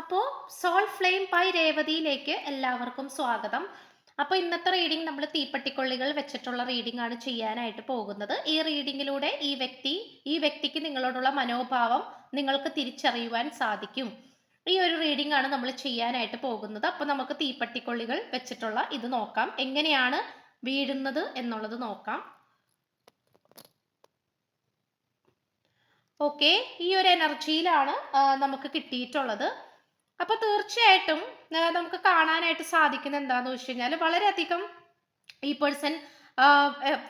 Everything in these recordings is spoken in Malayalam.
അപ്പോൾ സോൾ ഫ്ലെയിം ബൈ രേവതിയിലേക്ക് എല്ലാവർക്കും സ്വാഗതം. അപ്പോൾ ഇന്നത്തെ റീഡിംഗ് നമ്മൾ തീപ്പട്ടിക്കൊള്ളികൾ വെച്ചിട്ടുള്ള റീഡിംഗ് ആണ് ചെയ്യാനായിട്ട് പോകുന്നത്. ഈ റീഡിങ്ങിലൂടെ ഈ വ്യക്തി ഈ വ്യക്തിക്ക് നിങ്ങളോടുള്ള മനോഭാവം നിങ്ങൾക്ക് തിരിച്ചറിയുവാൻ സാധിക്കും. ഈ ഒരു റീഡിംഗ് ആണ് നമ്മൾ ചെയ്യാനായിട്ട് പോകുന്നത്. അപ്പോൾ നമുക്ക് തീപ്പട്ടിക്കൊള്ളികൾ വെച്ചിട്ടുള്ള ഇത് നോക്കാം. എങ്ങനെയാണ് വീഴുന്നത് എന്നുള്ളത് നോക്കാം. ഓക്കെ ഈ ഒരു എനർജിയിലാണ് നമുക്ക് കിട്ടിയിട്ടുള്ളത്. അപ്പൊ തീർച്ചയായിട്ടും നമുക്ക് കാണാനായിട്ട് സാധിക്കുന്ന എന്താന്ന് വെച്ച് കഴിഞ്ഞാൽ വളരെയധികം ഈ പേഴ്സൺ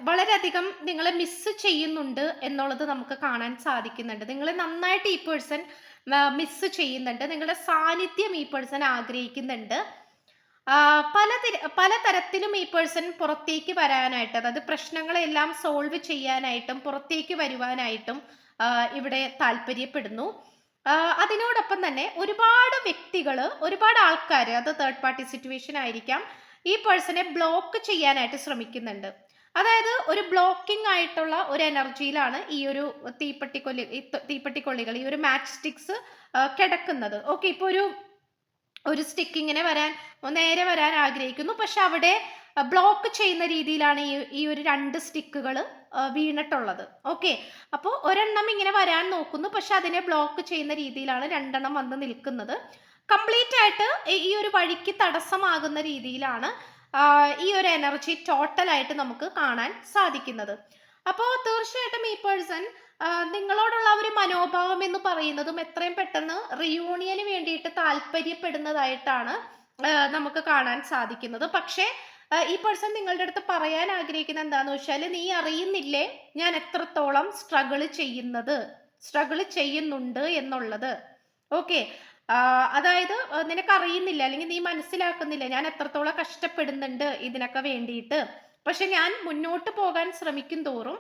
വളരെയധികം നിങ്ങളെ മിസ് ചെയ്യുന്നുണ്ട് എന്നുള്ളത് നമുക്ക് കാണാൻ സാധിക്കുന്നുണ്ട്. നിങ്ങളെ നന്നായിട്ട് ഈ പേഴ്സൺ മിസ് ചെയ്യുന്നുണ്ട്. നിങ്ങളുടെ സാന്നിധ്യം ഈ പേഴ്സൺ ആഗ്രഹിക്കുന്നുണ്ട്. പല തിര- പല തരത്തിലും ഈ പേഴ്സൺ പുറത്തേക്ക് വരാനായിട്ട് അതായത് പ്രശ്നങ്ങളെല്ലാം സോൾവ് ചെയ്യാനായിട്ടും പുറത്തേക്ക് വരുവാനായിട്ടും ഇവിടെ താല്പര്യപ്പെടുന്നു. അതിനോടൊപ്പം തന്നെ ഒരുപാട് വ്യക്തികൾ ഒരുപാട് ആൾക്കാർ അത് തേർഡ് പാർട്ടി സിറ്റുവേഷൻ ആയിരിക്കാം ഈ പേഴ്സണെ ബ്ലോക്ക് ചെയ്യാനായിട്ട് ശ്രമിക്കുന്നുണ്ട്. അതായത് ഒരു ബ്ലോക്കിംഗ് ആയിട്ടുള്ള ഒരു എനർജിയിലാണ് ഈ ഒരു തീപ്പെട്ടിക്കൊല്ലി തീപ്പെട്ടിക്കൊള്ളികൾ ഈ ഒരു മാച്ച് സ്റ്റിക്സ് കിടക്കുന്നത്. ഓക്കെ ഇപ്പോൾ ഒരു ഒരു സ്റ്റിക്കിങ്ങിനെ വരാൻ നേരെ വരാൻ ആഗ്രഹിക്കുന്നു. പക്ഷെ അവിടെ ബ്ലോക്ക് ചെയ്യുന്ന രീതിയിലാണ് ഈ ഈ ഒരു രണ്ട് സ്റ്റിക്കുകൾ വീണിട്ടുള്ളത്. ഓക്കെ അപ്പോൾ ഒരെണ്ണം ഇങ്ങനെ വരാൻ നോക്കുന്നു. പക്ഷെ അതിനെ ബ്ലോക്ക് ചെയ്യുന്ന രീതിയിലാണ് രണ്ടെണ്ണം വന്ന് നിൽക്കുന്നത്. കംപ്ലീറ്റ് ആയിട്ട് ഈ- ഒരു വഴിക്ക് തടസ്സമാകുന്ന രീതിയിലാണ് ഈ ഒരു എനർജി ടോട്ടലായിട്ട് നമുക്ക് കാണാൻ സാധിക്കുന്നത്. അപ്പോൾ തീർച്ചയായിട്ടും ഈ പേഴ്സൺ നിങ്ങളോടുള്ള ഒരു മനോഭാവം എന്ന് പറയുന്നതും എത്രയും പെട്ടെന്ന് റിയൂണിയന് വേണ്ടിയിട്ട് താല്പര്യപ്പെടുന്നതായിട്ടാണ് നമുക്ക് കാണാൻ സാധിക്കുന്നത്. പക്ഷേ ഈ പേഴ്സൺ നിങ്ങളുടെ അടുത്ത് പറയാൻ ആഗ്രഹിക്കുന്ന എന്താന്ന് വെച്ചാൽ നീ അറിയുന്നില്ലേ ഞാൻ എത്രത്തോളം സ്ട്രഗിൾ ചെയ്യുന്നത്? സ്ട്രഗിൾ ചെയ്യുന്നുണ്ട് എന്നുള്ളത്. ഓക്കെ അതായത് നിനക്കറിയുന്നില്ല അല്ലെങ്കിൽ നീ മനസ്സിലാക്കുന്നില്ല ഞാൻ എത്രത്തോളം കഷ്ടപ്പെടുന്നുണ്ട് ഇതിനൊക്കെ വേണ്ടിയിട്ട്. പക്ഷെ ഞാൻ മുന്നോട്ട് പോകാൻ ശ്രമിക്കും തോറും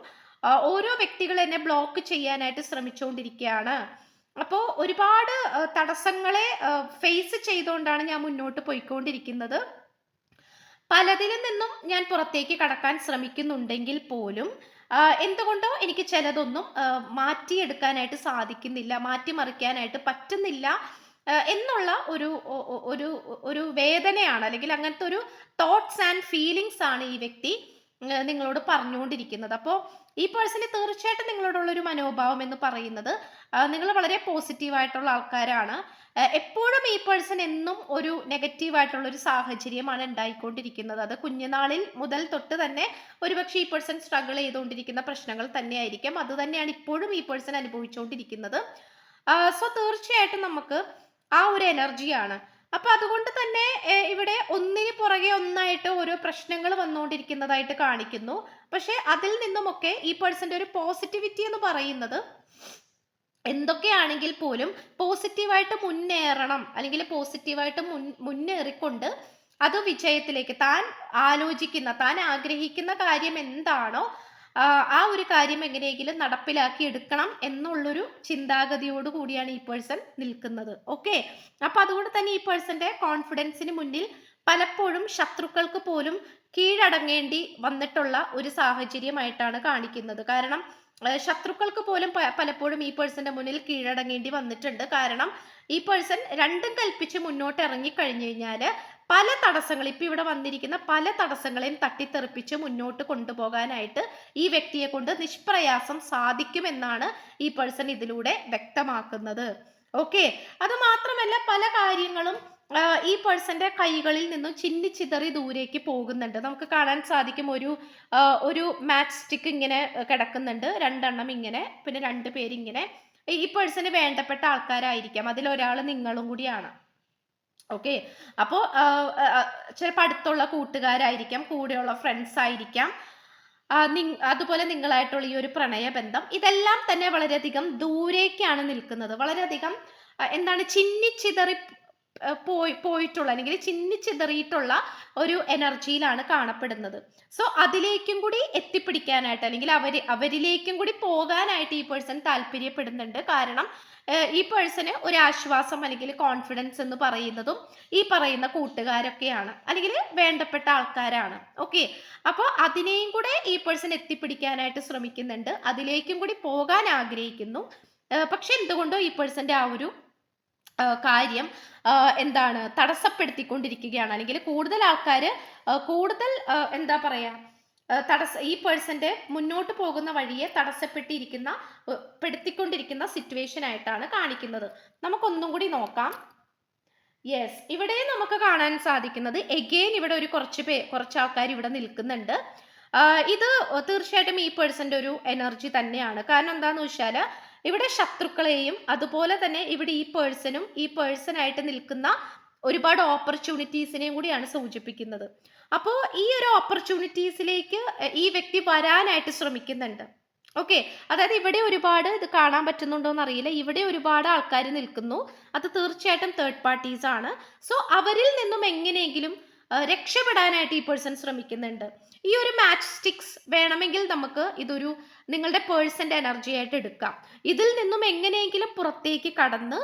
ഓരോ വ്യക്തികൾ എന്നെ ബ്ലോക്ക് ചെയ്യാനായിട്ട് ശ്രമിച്ചുകൊണ്ടിരിക്കുകയാണ്. അപ്പോൾ ഒരുപാട് തടസ്സങ്ങളെ ഫേസ് ചെയ്തുകൊണ്ടാണ് ഞാൻ മുന്നോട്ട് പോയിക്കൊണ്ടിരിക്കുന്നത്. പലതിലും നിന്നും ഞാൻ പുറത്തേക്ക് കടക്കാൻ ശ്രമിക്കുന്നുണ്ടെങ്കിൽ പോലും എന്തുകൊണ്ടോ എനിക്ക് ചിലതൊന്നും മാറ്റിയെടുക്കാനായിട്ട് സാധിക്കുന്നില്ല മാറ്റിമറിക്കാനായിട്ട് പറ്റുന്നില്ല എന്നുള്ള ഒരു ഒരു ഒരു വേദനയാണ് അല്ലെങ്കിൽ അങ്ങനത്തെ ഒരു തോട്ട്സ് ആൻഡ് ഫീലിങ്സ് ആണ് ഈ വ്യക്തി നിങ്ങളോട് പറഞ്ഞുകൊണ്ടിരിക്കുന്നത്. അപ്പോൾ ഈ പേഴ്സണ് തീർച്ചയായിട്ടും നിങ്ങളോടുള്ള ഒരു മനോഭാവം എന്ന് പറയുന്നത് നിങ്ങൾ വളരെ പോസിറ്റീവായിട്ടുള്ള ആൾക്കാരാണ്. എപ്പോഴും ഈ പേഴ്സൺ എന്നും ഒരു നെഗറ്റീവായിട്ടുള്ള ഒരു സാഹചര്യമാണ് ഉണ്ടായിക്കൊണ്ടിരിക്കുന്നത്. അത് കുഞ്ഞുനാളിൽ മുതൽ തൊട്ട് തന്നെ ഒരുപക്ഷെ ഈ പേഴ്സൺ സ്ട്രഗിൾ ചെയ്തുകൊണ്ടിരിക്കുന്ന പ്രശ്നങ്ങൾ തന്നെയായിരിക്കും. അത് തന്നെയാണ് ഇപ്പോഴും ഈ പേഴ്സൺ അനുഭവിച്ചുകൊണ്ടിരിക്കുന്നത്. സോ തീർച്ചയായിട്ടും നമുക്ക് ആ ഒരു എനർജിയാണ് അപ്പൊ അതുകൊണ്ട് തന്നെ ഇവിടെ ഒന്നിന് പുറകെ ഒന്നായിട്ട് ഓരോ പ്രശ്നങ്ങൾ വന്നുകൊണ്ടിരിക്കുന്നതായിട്ട് കാണിക്കുന്നു. പക്ഷെ അതിൽ നിന്നുമൊക്കെ ഈ പേഴ്സന്റെ ഒരു പോസിറ്റിവിറ്റി എന്ന് പറയുന്നത് എന്തൊക്കെയാണെങ്കിൽ പോലും പോസിറ്റീവായിട്ട് മുന്നേറണം അല്ലെങ്കിൽ പോസിറ്റീവായിട്ട് മുൻ മുന്നേറിക്കൊണ്ട് അത് വിജയത്തിലേക്ക് താൻ ആലോചിക്കുന്ന താൻ ആഗ്രഹിക്കുന്ന കാര്യം എന്താണോ ആ, ഒരു കാര്യം എങ്ങനെയെങ്കിലും നടപ്പിലാക്കി എടുക്കണം എന്നുള്ളൊരു ചിന്താഗതിയോട് കൂടിയാണ് ഈ പേഴ്സൺ നിൽക്കുന്നത്. ഓക്കെ അപ്പൊ അതുകൊണ്ട് തന്നെ ഈ പേഴ്സന്റെ കോൺഫിഡൻസിന് മുന്നിൽ പലപ്പോഴും ശത്രുക്കൾക്ക് പോലും കീഴടങ്ങേണ്ടി വന്നിട്ടുള്ള ഒരു സാഹചര്യമായിട്ടാണ് കാണിക്കുന്നത്. കാരണം ശത്രുക്കൾക്ക് പോലും പലപ്പോഴും ഈ പേഴ്സന്റെ മുന്നിൽ കീഴടങ്ങേണ്ടി വന്നിട്ടുണ്ട്. കാരണം ഈ പേഴ്സൺ രണ്ടും കൽപ്പിച്ച് മുന്നോട്ട് ഇറങ്ങി കഴിഞ്ഞു കഴിഞ്ഞാൽ പല തടസ്സങ്ങൾ ഇപ്പൊ ഇവിടെ വന്നിരിക്കുന്ന പല തടസ്സങ്ങളെയും തട്ടിത്തെറിപ്പിച്ച് മുന്നോട്ട് കൊണ്ടുപോകാനായിട്ട് ഈ വ്യക്തിയെ കൊണ്ട് നിഷ്പ്രയാസം സാധിക്കുമെന്നാണ് ഈ പേഴ്സൺ ഇതിലൂടെ വ്യക്തമാക്കുന്നത്. ഓക്കെ അത് മാത്രമല്ല പല കാര്യങ്ങളും ഈ പേഴ്സന്റെ കൈകളിൽ നിന്നും ചിന്നിച്ചിതറി ദൂരേക്ക് പോകുന്നുണ്ട്. നമുക്ക് കാണാൻ സാധിക്കും ഒരു ഒരു മാച്ച് സ്റ്റിക്ക് ഇങ്ങനെ കിടക്കുന്നുണ്ട്. രണ്ടെണ്ണം ഇങ്ങനെ പിന്നെ രണ്ട് പേരിങ്ങനെ. ഈ പേഴ്സന് വേണ്ടപ്പെട്ട ആൾക്കാരായിരിക്കാം. അതിലൊരാൾ നിങ്ങളും കൂടിയാണ്. ഓക്കെ അപ്പോ ചിലപ്പോൾ അടുത്തുള്ള കൂട്ടുകാരായിരിക്കാം കൂടെയുള്ള ഫ്രണ്ട്സ് ആയിരിക്കാം. അതുപോലെ നിങ്ങളായിട്ടുള്ള ഈ ഒരു പ്രണയബന്ധം ഇതെല്ലാം തന്നെ വളരെയധികം ദൂരേക്കാണ് നിൽക്കുന്നത്. വളരെയധികം എന്താണ് ചിന്നിച്ചിതറി പോയി പോയിട്ടുള്ള അല്ലെങ്കിൽ ചിന്നിച്ചെതറിയിട്ടുള്ള ഒരു എനർജിയിലാണ് കാണപ്പെടുന്നത്. സോ അതിലേക്കും കൂടി എത്തിപ്പിടിക്കാനായിട്ട് അല്ലെങ്കിൽ അവർ അവരിലേക്കും കൂടി പോകാനായിട്ട് ഈ പേഴ്സൺ താല്പര്യപ്പെടുന്നുണ്ട്. കാരണം ഈ പേഴ്സണ് ഒരു ആശ്വാസം അല്ലെങ്കിൽ കോൺഫിഡൻസ് എന്ന് പറയുന്നതും ഈ പറയുന്ന കൂട്ടുകാരൊക്കെയാണ്. അല്ലെങ്കിൽ വേണ്ടപ്പെട്ട ആൾക്കാരാണ്. ഓക്കെ അപ്പോൾ അതിനെയും കൂടെ ഈ പേഴ്സൺ എത്തിപ്പിടിക്കാനായിട്ട് ശ്രമിക്കുന്നുണ്ട്. അതിലേക്കും കൂടി പോകാൻ ആഗ്രഹിക്കുന്നു. പക്ഷെ എന്തുകൊണ്ടോ ഈ പേഴ്സന്റെ ആ ഒരു കാര്യം എന്താണ് തടസ്സപ്പെടുത്തിക്കൊണ്ടിരിക്കുകയാണ്. അല്ലെങ്കിൽ കൂടുതൽ ആൾക്കാർ കൂടുതൽ എന്താ പറയുക തടസ്സ ഈ പേഴ്സന്റെ മുന്നോട്ട് പോകുന്ന വഴിയെ തടസ്സപ്പെട്ടിരിക്കുന്ന പെടുത്തിക്കൊണ്ടിരിക്കുന്ന സിറ്റുവേഷൻ ആയിട്ടാണ് കാണിക്കുന്നത്. നമുക്കൊന്നും കൂടി നോക്കാം. യെസ് ഇവിടെ നമുക്ക് കാണാൻ സാധിക്കുന്നത് എഗെയിൻ ഇവിടെ ഒരു കുറച്ച് പേ കുറച്ച് ആൾക്കാർ ഇവിടെ നിൽക്കുന്നുണ്ട്. ഇത് തീർച്ചയായിട്ടും ഈ പേഴ്സന്റെ ഒരു എനർജി തന്നെയാണ്. കാരണം എന്താന്ന് വെച്ചാൽ ഇവിടെ ശത്രുക്കളെയും അതുപോലെ തന്നെ ഇവിടെ ഈ പേഴ്സണും ഈ പേഴ്സണായിട്ട് നിൽക്കുന്ന ഒരുപാട് ഓപ്പർച്യൂണിറ്റീസിനെയും കൂടിയാണ് സൂചിപ്പിക്കുന്നത്. അപ്പോൾ ഈ ഒരു ഓപ്പർച്യൂണിറ്റീസിലേക്ക് ഈ വ്യക്തി വരാനായിട്ട് ശ്രമിക്കുന്നുണ്ട്. ഓക്കെ? അതായത് ഇവിടെ ഒരുപാട് ഇത് കാണാൻ പറ്റുന്നുണ്ടോ എന്ന് അറിയില്ല ഇവിടെ ഒരുപാട് ആൾക്കാർ നിൽക്കുന്നു. അത് തീർച്ചയായിട്ടും തേർഡ് പാർട്ടീസ് ആണ്. സോ അവരിൽ നിന്നും എങ്ങനെയെങ്കിലും രക്ഷപ്പെടാനായിട്ട് ഈ പേഴ്സൺ ശ്രമിക്കുന്നുണ്ട്. ഈ ഒരു മാച്ച് സ്റ്റിക്സ് വേണമെങ്കിൽ നമുക്ക് ഇതൊരു നിങ്ങളുടെ പേഴ്സന്റെ എനർജി ആയിട്ട് എടുക്കാം. ഇതിൽ നിന്നും എങ്ങനെയെങ്കിലും പുറത്തേക്ക് കടന്ന്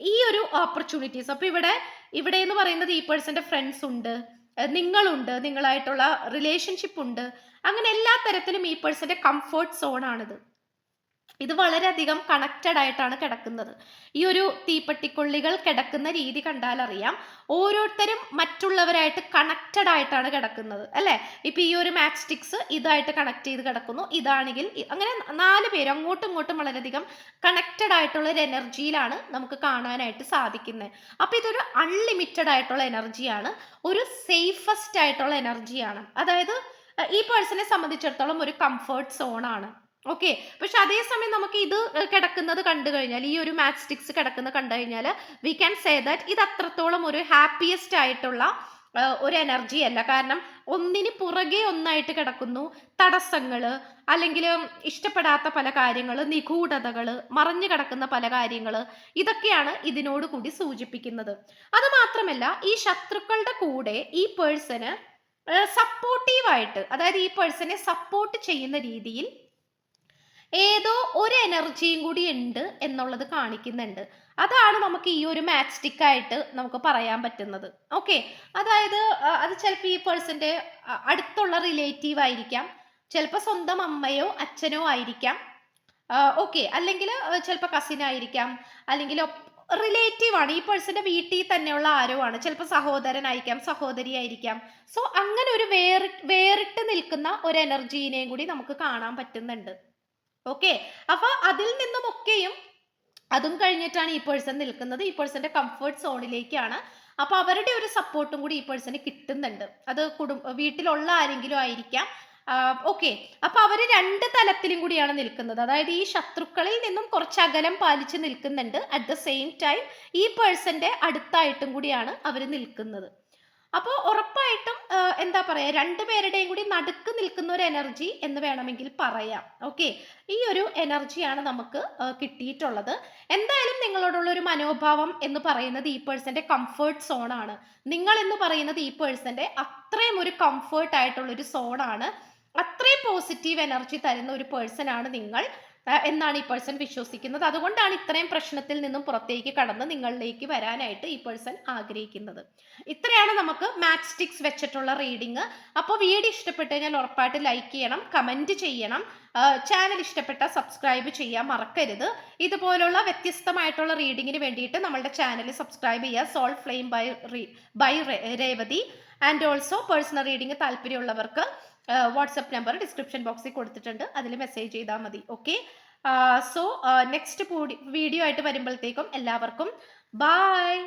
ഈ ഒരു ഓപ്പർച്യൂണിറ്റീസ് അപ്പോൾ ഇവിടെ ഇവിടെ എന്ന് പറയുന്നത് ഈ പേഴ്സന്റെ ഫ്രണ്ട്സ് ഉണ്ട് നിങ്ങളുണ്ട് നിങ്ങളായിട്ടുള്ള റിലേഷൻഷിപ്പ് ഉണ്ട് അങ്ങനെ എല്ലാ തരത്തിലും ഈ പേഴ്സന്റെ കംഫർട്ട് സോൺ ആണിത്. ഇത് വളരെയധികം കണക്റ്റഡ് ആയിട്ടാണ് കിടക്കുന്നത്. ഈ ഒരു തീപ്പെട്ടിക്കൊള്ളികൾ കിടക്കുന്ന രീതി കണ്ടാൽ അറിയാം. ഓരോരുത്തരും മറ്റുള്ളവരായിട്ട് കണക്റ്റഡ് ആയിട്ടാണ് കിടക്കുന്നത് അല്ലേ? ഇപ്പൊ ഈ ഒരു മാച്ച് സ്റ്റിക്സ് ഇതായിട്ട് കണക്ട് ചെയ്ത് കിടക്കുന്നു. ഇതാണെങ്കിൽ അങ്ങനെ നാല് പേര് അങ്ങോട്ടും ഇങ്ങോട്ടും വളരെയധികം കണക്റ്റഡ് ആയിട്ടുള്ള ഒരു എനർജിയിലാണ് നമുക്ക് കാണാനായിട്ട് സാധിക്കുന്നത്. അപ്പൊ ഇതൊരു അൺലിമിറ്റഡ് ആയിട്ടുള്ള എനർജിയാണ് ഒരു സേഫസ്റ്റ് ആയിട്ടുള്ള എനർജിയാണ് അതായത് ഈ പേഴ്സണെ സംബന്ധിച്ചിടത്തോളം ഒരു കംഫർട്ട് സോണാണ് ഓക്കെ പക്ഷെ അതേസമയം നമുക്ക് ഇത് കിടക്കുന്നത് കണ്ടു കഴിഞ്ഞാൽ ഈ ഒരു മാച്ച് സ്റ്റിക്സ് കിടക്കുന്നത് കണ്ടു കഴിഞ്ഞാൽ വി ക്യാൻ സേ ദാറ്റ് ഇത് അത്രത്തോളം ഒരു ഹാപ്പിയസ്റ്റ് ആയിട്ടുള്ള ഒരു എനർജി അല്ല. കാരണം ഒന്നിന് പുറകെ ഒന്നായിട്ട് കിടക്കുന്നു. തടസ്സങ്ങൾ അല്ലെങ്കിൽ ഇഷ്ടപ്പെടാത്ത പല കാര്യങ്ങൾ നിഗൂഢതകൾ മറഞ്ഞു കിടക്കുന്ന പല കാര്യങ്ങൾ ഇതൊക്കെയാണ് ഇതിനോട് കൂടി സൂചിപ്പിക്കുന്നത്. അത് മാത്രമല്ല ഈ ശത്രുക്കളുടെ കൂടെ ഈ പേഴ്സന് സപ്പോർട്ടീവായിട്ട് അതായത് ഈ പേഴ്സണെ സപ്പോർട്ട് ചെയ്യുന്ന രീതിയിൽ ഏതോ ഒരു എനർജിയും കൂടി ഉണ്ട് എന്നുള്ളത് കാണിക്കുന്നുണ്ട്. അതാണ് നമുക്ക് ഈ ഒരു മാച്ച് സ്റ്റിക്ക് ആയിട്ട് നമുക്ക് പറയാൻ പറ്റുന്നത്. ഓക്കെ അതായത് അത് ചിലപ്പോൾ ഈ പേഴ്സന്റെ അടുത്തുള്ള റിലേറ്റീവ് ആയിരിക്കാം. ചിലപ്പോൾ സ്വന്തം അമ്മയോ അച്ഛനോ ആയിരിക്കാം. ഓക്കെ അല്ലെങ്കിൽ ചിലപ്പോൾ കസിൻ ആയിരിക്കാം. അല്ലെങ്കിൽ റിലേറ്റീവ് ആണ്. ഈ പേഴ്സന്റെ വീട്ടിൽ തന്നെയുള്ള ആരോ ആണ്. ചിലപ്പോൾ സഹോദരനായിരിക്കാം സഹോദരി ആയിരിക്കാം. സോ അങ്ങനെ ഒരു വേറി വേറിട്ട് നിൽക്കുന്ന ഒരു എനർജീനെയും കൂടി നമുക്ക് കാണാൻ പറ്റുന്നുണ്ട്. ഓക്കെ അപ്പൊ അതിൽ നിന്നുമൊക്കെയും അതും കഴിഞ്ഞിട്ടാണ് ഈ പേഴ്സൺ നിൽക്കുന്നത്. ഈ പേഴ്സന്റെ കംഫർട്ട് സോണിലേക്കാണ് അപ്പൊ അവരുടെ ഒരു സപ്പോർട്ടും കൂടി ഈ പേഴ്സന് കിട്ടുന്നുണ്ട്. അത് കുടും വീട്ടിലുള്ള ആരെങ്കിലും ആയിരിക്കാം. ഓക്കെ അപ്പൊ അവർ രണ്ട് തലത്തിലും കൂടിയാണ് നിൽക്കുന്നത്. അതായത് ഈ ശത്രുക്കളിൽ നിന്നും കുറച്ച് അകലം പാലിച്ച് നിൽക്കുന്നുണ്ട്. അറ്റ് ദ സെയിം ടൈം ഈ പേഴ്സന്റെ അടുത്തായിട്ടും കൂടിയാണ് അവർ നിൽക്കുന്നത്. അപ്പോൾ ഉറപ്പായിട്ടും എന്താ പറയാ രണ്ടുപേരുടെയും കൂടി നടുക്ക് നിൽക്കുന്ന ഒരു എനർജി എന്ന് വേണമെങ്കിൽ പറയാം. ഓക്കെ? ഈ ഒരു എനർജിയാണ് നമുക്ക് കിട്ടിയിട്ടുള്ളത്. എന്തായാലും നിങ്ങളോടുള്ള ഒരു മനോഭാവം എന്ന് പറയുന്നത് ഈ പേഴ്സന്റെ കംഫർട്ട് സോൺ ആണ്. നിങ്ങൾ എന്ന് പറയുന്നത് ഈ പേഴ്സന്റെ അത്രയും ഒരു കംഫർട്ട് ആയിട്ടുള്ള ഒരു സോണാണ് അത്രയും പോസിറ്റീവ് എനർജി തരുന്ന ഒരു പേഴ്സൺ ആണ് നിങ്ങൾ. എന്നാണ് ഈ പേഴ്സൺ വിശ്വസിക്കുന്നത്. അതുകൊണ്ടാണ് ഇത്രയും പ്രശ്നത്തിൽ നിന്നും പുറത്തേക്ക് കടന്ന് നിങ്ങളിലേക്ക് വരാനായിട്ട് ഈ പേഴ്സൺ ആഗ്രഹിക്കുന്നത്. ഇത്രയാണ് നമുക്ക് മാറ്റ്സ്റ്റിക്സ് വെച്ചിട്ടുള്ള റീഡിങ് അപ്പോൾ വീഡിയോ ഇഷ്ടപ്പെട്ട് കഴിഞ്ഞാൽ ഉറപ്പായിട്ട് ലൈക്ക് ചെയ്യണം കമന്റ് ചെയ്യണം. ചാനൽ ഇഷ്ടപ്പെട്ട സബ്സ്ക്രൈബ് ചെയ്യാൻ മറക്കരുത്. ഇതുപോലുള്ള വ്യത്യസ്തമായിട്ടുള്ള റീഡിങ്ങിന് വേണ്ടിയിട്ട് നമ്മളുടെ ചാനൽ സബ്സ്ക്രൈബ് ചെയ്യുക. Soul flame by by Revathi. And also personal reading താല്പര്യമുള്ളവർക്ക് വാട്സപ്പ് നമ്പർ ഡിസ്ക്രിപ്ഷൻ ബോക്സിൽ കൊടുത്തിട്ടുണ്ട്. അതിൽ മെസ്സേജ് ചെയ്താൽ മതി. ഓക്കെ സോ നെക്സ്റ്റ് വീഡിയോ ആയിട്ട് വരുമ്പോഴത്തേക്കും എല്ലാവർക്കും ബായ്